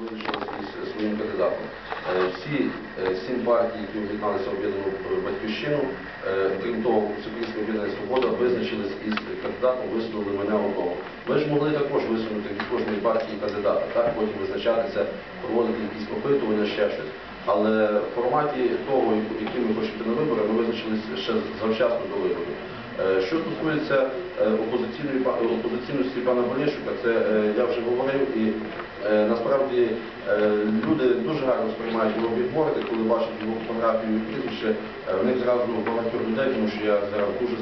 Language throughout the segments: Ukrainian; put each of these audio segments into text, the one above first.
вирішили із своїм кандидатом. Всі е, сім партій, які об'єдналися в об'єднану батьківщину, крім того, Всеукраїнська об'єднана свобода визначились із кандидатом, висунули мене одного. Ви ж могли також висунути від кожної партії кандидата, так потім визначатися, проводити якісь опитування, ще щось. Але в форматі того, яким ви хочете на вибори, ми визначились ще завчасно до виборів. Е, Що стосується е, опозиційності пана Болєшука, це е, я вже говорив, і насправді люди дуже гарно сприймають його бігборди, коли бачать його фотографію і прізвище, в них зразу багатьох людей, тому що я зараз дуже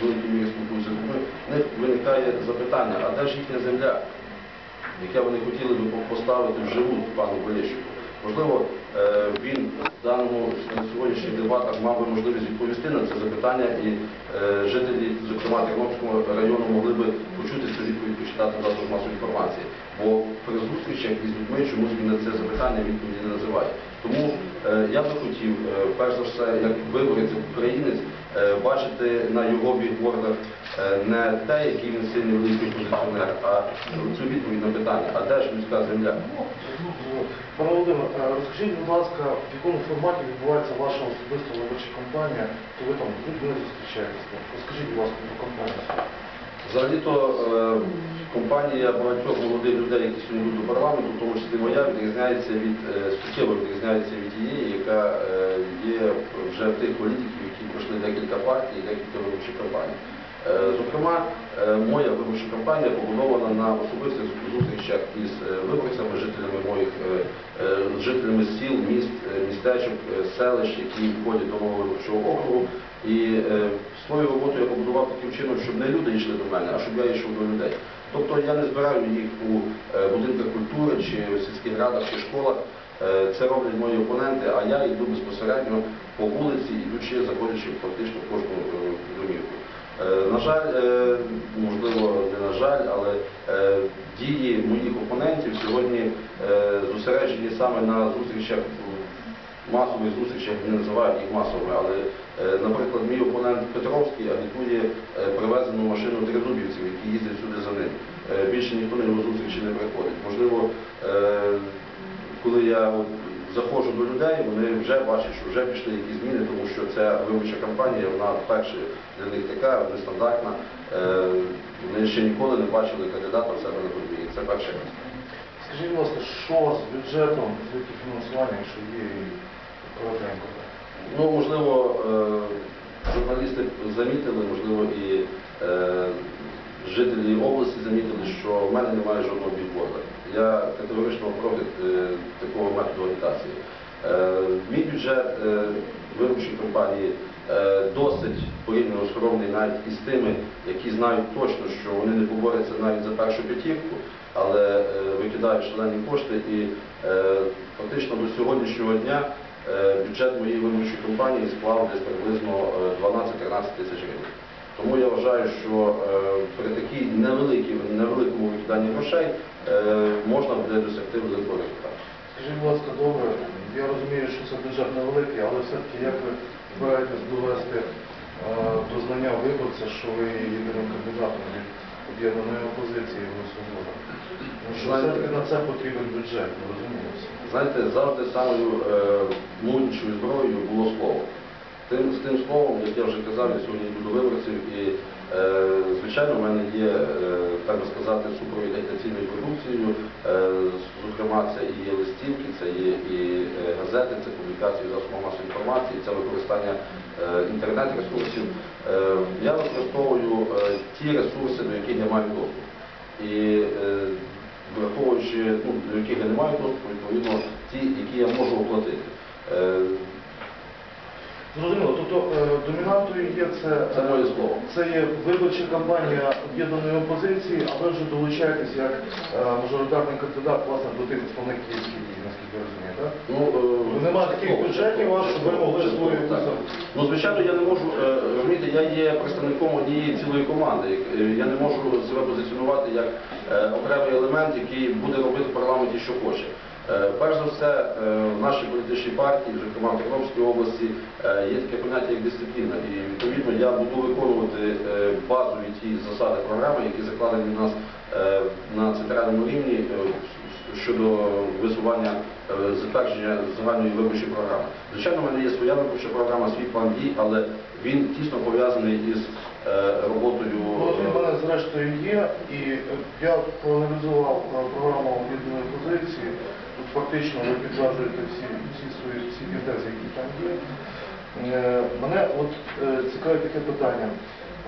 в мірі спілкуюся з людьми, в них виникає запитання, а де ж їхня земля, яке вони хотіли би поставити вживу пану Болєшуку. Можливо, е, він даному на сьогоднішніх дебатах мав би можливість відповісти на це запитання, і е, жителі, зокрема Тернопільського району, могли би почути цю відповідь, почитати засоб масової інформації. Бо при зустрічах із людьми чомусь він на це запитання відповіді не називає. Тому е, я би хотів, перш за все, як виборець, українець, бачити на його бігбордах не те, який він сильний великий позиціонер, а цю відповідь на питання, а де ж людська земля? Пане Володимир, е, розкажіть, будь ласка, в якому форматі відбувається ваша особиста виборча кампанія, то ви там людьми зустрічаєтесь? Розкажіть, будь ласка, про кампанію. Взагалі-то е, компанія багатьох молодих людей, які сьогодні йдуть до парламенту, в тому числі моя, відрізняється від е, суттєво відрізняється від тієї, яка е, є вже в тих політиків, які пройшли декілька партій, декілька виборчих кампаній. Е, Зокрема, е, моя виборча кампанія побудована на особистих зустрічах із е, виборцями, жителями моїх жителями сіл, міст, містечок, селищ, які входять до мого виборчого округу. І свою роботу я побудував таким чином, щоб не люди йшли до мене, а щоб я йшов до людей. Тобто я не збираю їх у будинках культури чи в сільських радах чи школах. Це роблять мої опоненти, а я йду безпосередньо по вулиці, ідучи, заходячи фактично в кожну домівку. Е, На жаль, е, можливо, не на жаль, але е, дії моїх опонентів сьогодні зосереджені саме на зустрічах, масових зустрічах, не називають їх масовими, але, наприклад, мій опонент Петровський агітує привезену машину тризубівців, які їздять сюди за ним. Більше ніхто на його зустрічі не приходить. Можливо, коли я заходжу до людей, вони вже бачать, що вже пішли якісь зміни, тому що ця виборча кампанія, вона перша для них така, нестандартна. Е, Вони ще ніколи не бачили кандидата в себе на подвір'ї. Це перше. Скажіть, будь ласка, що з бюджетом, звідки фінансування, якщо є і коротенько? Ну, можливо, е, журналісти замітили, можливо, і е, області замітили, що в мене немає жодного бігборда. Я категорично проти е, такого методу агітації. Е, Мій бюджет е, виборчої кампанії е, досить порівняно скромний навіть із тими, які знають точно, що вони не поборються навіть за першу п'ятірку, але викидають шалені кошти і фактично до сьогоднішнього дня бюджет моєї виборчої кампанії склав десь приблизно е, 12-13 тисяч гривень. Тому я вважаю, що е, при такій невеликій, невеликому викиданні грошей е, можна буде досягти великого результату. Скажіть, будь ласка, добре, я розумію, що це бюджет невеликий, але все-таки як ви збираєтесь довести е, до знання виборця, що ви єдиним кандидатом від об'єднаної опозиції в свобода? Що все-таки на це потрібен бюджет, ми розуміємо. Знаєте, завжди самою мудрішою зброєю було слово. Тим, з тим словом, як я вже казав, я сьогодні йду до виборців, і е, звичайно, в мене є, е, так би сказати, супровід продукцією. Е, зокрема, це і є листівки, це є і е, газети, це публікації засобів масової інформації, це використання е, інтернет-ресурсів. Е, я використовую е, ті ресурси, до яких я маю доступ. І е, враховуючи, ну, до яких я не маю доступу, відповідно, ті, які я можу оплатити. Е, Зрозуміло, тобто е, домінантою є це, Це моє слово. Це є виборча кампанія об'єднаної опозиції, а ви вже долучаєтесь як е, мажоритарний кандидат власне до тих основних київських дій, наскільки я розумію, так? Ну, е, Нема таких ну, бюджетів у вас, щоб ви могли свою Так. Ну, звичайно, я не можу, е, розумієте, я є представником однієї цілої команди. Е, Я не можу себе позиціонувати як е, окремий елемент, який буде робити в парламенті, що хоче. Е, Перш за все, е, в нашій політичній партії, зокрема в Тернопільській області, е, є таке поняття як дисципліна. І відповідно я буду виконувати базові ті засади програми, які закладені в нас на центральному рівні щодо висування затвердження загальної виборчої програми. Звичайно, в мене є своя виборча програма, свій план дій, але він тісно пов'язаний із роботою. Ну, він мене зрештою є, і я проаналізував програму об'єднаної позиції. Тут фактично ви підтверджуєте всі, всі свої всі тези, які там є. Е, Мене от цікаве таке питання.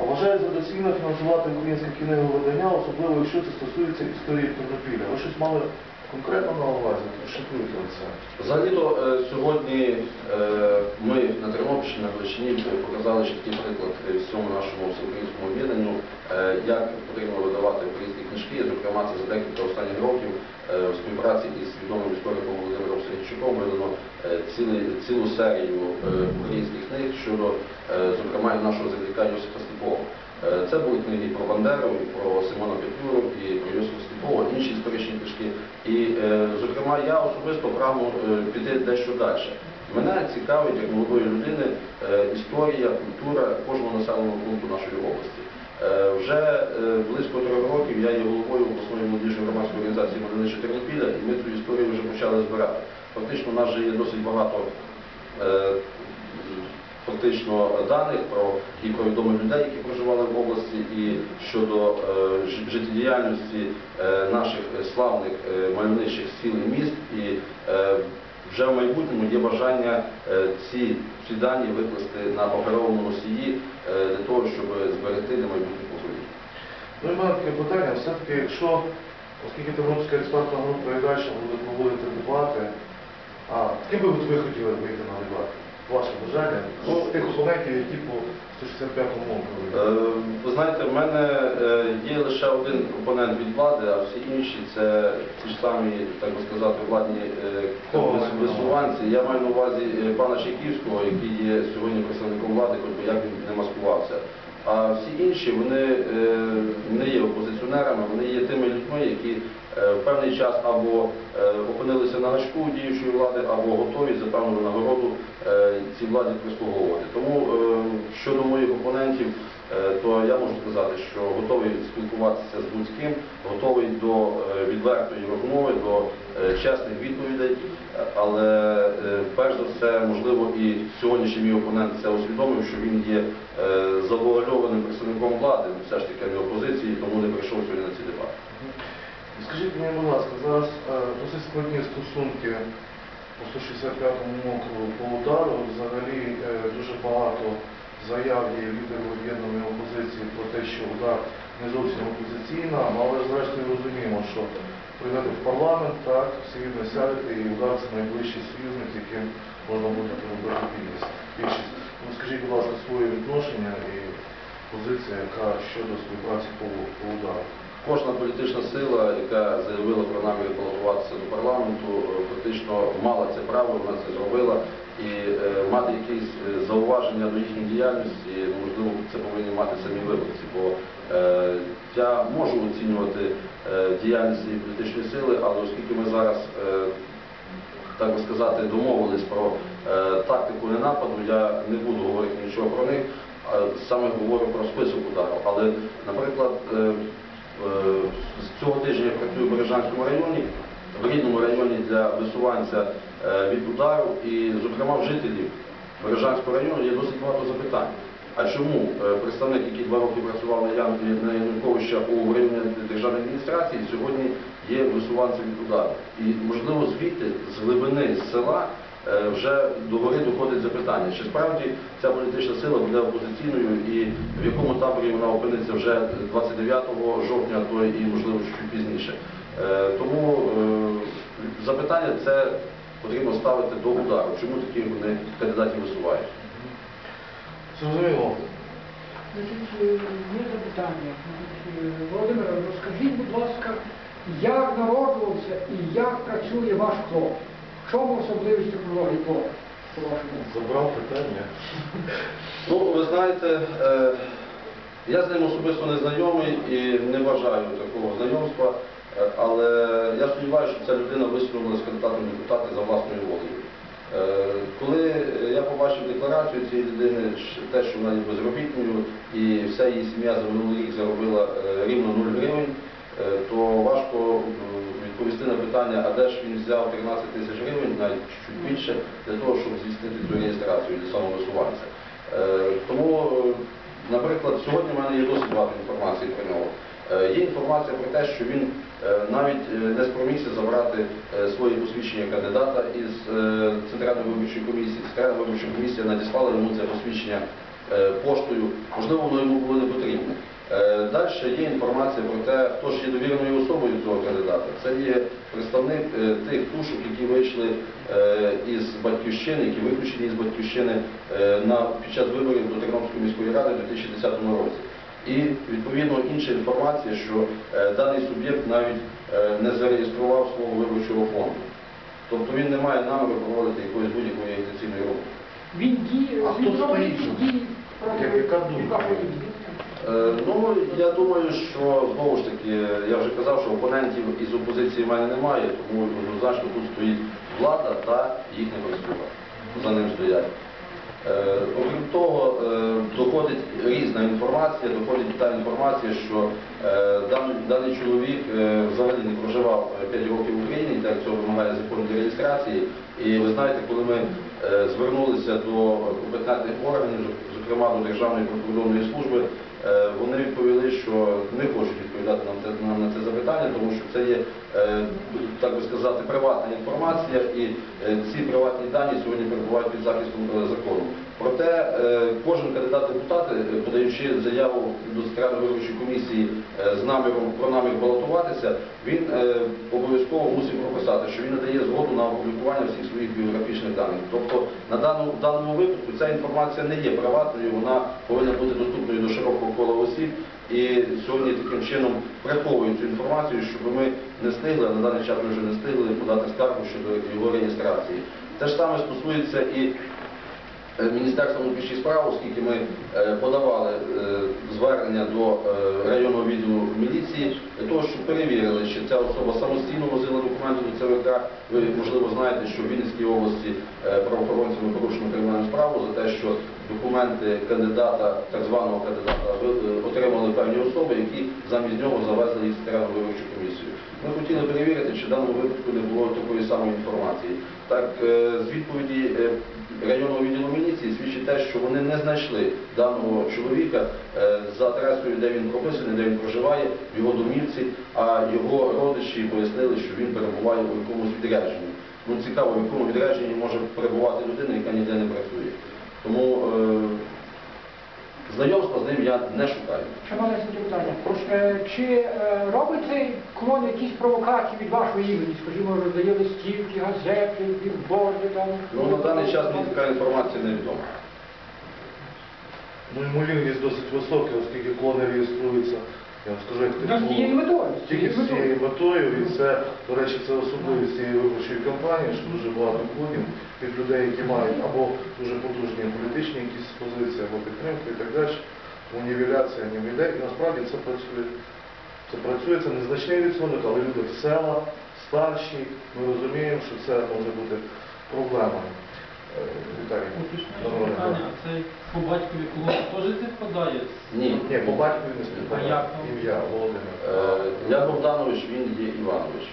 Вважаю за доцільно фінансувати українське кіновидання, особливо якщо це стосується історії Тернопіля. Ви щось мали конкретно на увазі? Розшифруйте це. Взагалі-то е, сьогодні е, ми на Тернопільщині, на Галичині показали чіткий приклад всьому нашому всеукраїнському об'єднанню, е, як потрібно видавати українські книжки. Зокрема, це за декілька останніх років в співпраці із відомим істориком Володимиром Сергійчуком видано цілу серію українських книг щодо, зокрема, нашого земляка Йосифа Степова. Е, Це були книги про Бандеру, про Симона Петлюру, і про Йосифа Степова, інші історичні книжки. І, е, зокрема, я особисто прагну е, піти дещо далі. Мене цікавить, як молодої людини, історія, культура кожного населеного пункту нашої області. Вже близько трьох років я є головою обласної молодіжної громадської організації Мальовниче Тернопіля, і ми цю історію вже почали збирати. Фактично, у нас вже є досить багато фактично даних про і про відомих людей, які проживали в області, і щодо е, життєдіяльності е, наших славних е, мальовничих сіл і міст. І вже в майбутньому є бажання ці, ці дані викласти на паперовому носії для того, щоб зберегти для майбутніх поколінь. Ну і мене таке питання, все-таки, якщо, оскільки Тернопільська експертна група і далі буде проводити дебати, а ким би ви хотіли вийти на дебати? Ваше бажання? Ну, тих опонентів, які по 165-му округу. Е, Ви знаєте, в мене е, є лише один компонент від влади, а всі інші це ті ж самі, так би сказати, владні е, висуванці. Я маю на увазі пана Чайківського, який є сьогодні представником влади, хоч би як він не маскувався. А всі інші вони не є опозиціонерами, вони є тими людьми, які в певний час або е, опинилися на гачку діючої влади, або готові за певну нагороду е, цій владі прислуговувати. Тому е, щодо моїх опонентів, е, то я можу сказати, що готовий спілкуватися з будь-ким, готовий до е, відвертої розмови, до е, чесних відповідей. Е, Але е, перш за все, можливо, і сьогоднішній мій опонент це усвідомив, що він є е, завуальованим представником влади, все ж таки опозиції, тому не прийшов сьогодні на ці дебати. Скажіть мені, будь ласка, зараз е, досить складні стосунки по 165-му округу по удару. Взагалі е, дуже багато заяв є лідерів об'єднаної опозиції про те, що удар не зовсім опозиційна, але зрештою розуміємо, що прийдете в парламент, так, всі вірно сядете, і удар це найближчий союзник, яким можна буде більшість. більшість. Ну, скажіть, будь ласка, своє відношення і позиція, яка щодо співпраці по, по удару. Кожна політична сила, яка заявила про намір балотуватися до парламенту, е, фактично мала це право, вона це зробила. І е, мати якісь е, зауваження до їхньої діяльності, можливо, це повинні мати самі виборці. Бо е, я можу оцінювати е, діяльність політичної сили, але оскільки ми зараз, е, так би сказати, домовились про е, тактику ненападу, я не буду говорити нічого про них, а саме говорю про список ударів. Але, наприклад, Е, З цього тижня я працюю в Бережанському районі, в рідному районі для висуванця е, від удару, і, зокрема, в жителів Бережанського району є досить багато запитань. А чому е, представник, який два роки працював на Ян- на Януковича у районній державній адміністрації, сьогодні є висуванцем від удару? І, можливо, звідти, з глибини села, е, вже до гори доходить запитання, чи справді ця політична сила буде опозиційною і в якому таборі вона опиниться вже 29 жовтня, а то і можливо чуть пізніше. Е, Тому е, запитання це потрібно ставити до удару. Чому такі вони кандидатів висувають? Зрозуміло. Е, є запитання. Е, Володимире, розкажіть, будь ласка, як народжувався і як працює ваш клуб? В чому особливість технології по-вашому? Забрав питання. Ну, ви знаєте, е, я з ним особисто не знайомий і не бажаю такого знайомства, е, але я сподіваюся, що ця людина висунулася кандидатом в депутати за власною волею. Е, Коли я побачив декларацію цієї людини, те, що вона є безробітною і вся її сім'я за минулий рік заробила е, рівно 0 гривень, е, то важко е, відповісти на питання, а де ж він взяв 13 тисяч гривень, навіть чуть більше, для того, щоб здійснити цю реєстрацію для самовисуванця. Е, Тому, е, наприклад, сьогодні в мене є досить багато інформації про нього. Е, Є інформація про те, що він навіть не спромігся забрати своє посвідчення кандидата із Центральної виборчої комісії. Центральна виборча комісія надіслала йому це посвідчення поштою. Можливо, воно йому було не потрібне. Далі є інформація про те, хто ж є довіреною особою цього кандидата. Це є представник е, тих тушок, які вийшли е, із батьківщини, які виключені із батьківщини е, під час виборів до Тернопільської міської ради у 2010 році. І відповідно інша інформація, що е, даний суб'єкт навіть е, не зареєстрував свого виборчого фонду. Тобто він не має наміру проводити якоїсь будь-якої агітаційної роботи. Він діє, А хто стоїть? Яка- яка думка? Е, Ну, я думаю, що знову ж таки, я вже казав, що опонентів із опозиції в мене немає, тому однозначно тут стоїть влада та їхня прислуга. За ним стоять. Е, Окрім того, е, доходить різна інформація, доходить та інформація, що е, даний, даний чоловік е, взагалі не проживав 5 років в Україні, так цього вимагає закон для реєстрації. І ви знаєте, коли ми звернулися до компетентних органів, зокрема до Державної прикордонної служби, е, вони відповіли, що не хочуть відповідати нам на це запитання, тому що це є, е, так би сказати, приватна інформація, і е, ці приватні дані сьогодні перебувають під захистом е, закону. Проте е, кожен кандидат е, подаючи заяву до Центральної виборчої комісії е, з наміром про намір балотуватися, він е, обов'язково мусить прописати, що він надає згоду на опублікування всіх своїх біографічних даних. Тобто на даному випадку ця інформація не є приватною, вона повинна бути доступною до широкого кола осіб. І сьогодні таким чином приховують цю інформацію, щоб ми не встигли, на даний час ми вже не встигли подати скаргу щодо його реєстрації. Те ж саме стосується і Міністерства внутрішніх справ, оскільки ми е, подавали е, звернення до е, районного відділу міліції для того, щоб перевірили, чи ця особа самостійно возила документи до ЦВК. Ви, можливо, знаєте, що в Вінницькій області е, правоохоронцями порушено кримінальну справу за те, що документи кандидата, так званого кандидата, е, отримали певні особи, які замість нього завезли їх в Центральну виборчу комісію. Ми хотіли перевірити, чи в даному випадку не було такої самої інформації. Так, е, з відповіді е, районного відділу міліції свідчить те, що вони не знайшли даного чоловіка е, за адресою, де він прописаний, де він проживає, в його домівці, а його родичі пояснили, що він перебуває у якомусь відрядженні. Ну цікаво, в якому відрядженні може перебувати людина, яка ніде не працює. Тому е, знайомства з ним я не шукаю. Шановне питання, е, чи е, робить цей клон якісь провокації від вашої імені? Скажімо, роздає листівки, газети, білборди там? Ну, на даний час мені така інформація невідома. Ну, ймовірність досить висока, оскільки клони реєструються, я вам скажу, як цією метою. Тільки з цією метою, і це, до речі, це особливість цієї виборчої кампанії, що дуже багато клонів від людей, які мають або дуже потужні політичні якісь позиції, або підтримку і так далі. Тому нівеляція не йде, і насправді це працює. Це працює, це незначний відсоток, але люди в села, старші, ми розуміємо, що це може бути проблемою. Е, Віталій, Уточняюче доброго дня. питання, це по батькові колони теж підпадає? Ні. Ні, по батькові не А співпадає. як там? Ім'я Володимир. Е, Я Богданович, він є Іванович.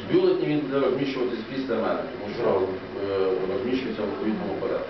З Бюлетні він буде розміщуватись після мене, тому що е, розміщується в відповідному порядку.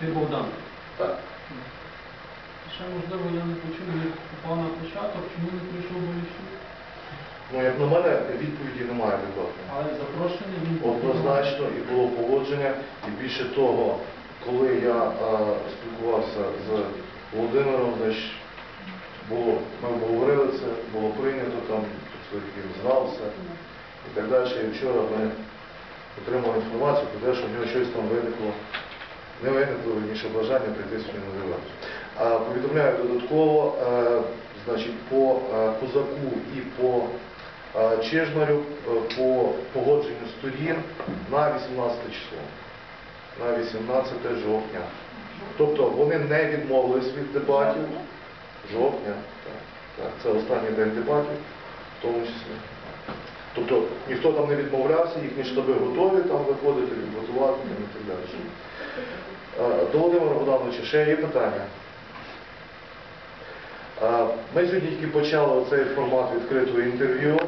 Ти Богдан. Так. Ще можливо я не почув, як попав на початок, чому не прийшов до? Ну, як на мене, відповіді немає адекватної. Але запрошений він був. Однозначно і було погодження, і більше того, коли я е, спілкувався з Володимиром, було, ми обговорили це, було прийнято там, він знав і так далі. І вчора ми отримали інформацію про те, що в нього щось там виникло, не виникло верніше бажання прийти сьогодні на. А повідомляю додатково, е, значить, по е, Козаку і по е, Чижмарю е, по погодженню сторін на 18 число, на 18 жовтня. Тобто вони не відмовились від дебатів жовтня. Так, це останній день дебатів, в тому числі. Тобто ніхто там не відмовлявся, їхні штаби готові там виходити, підготувати там, і так далі. До Володимира Богдановича ще є питання. Ми сьогодні тільки почали цей формат відкритого інтерв'ю.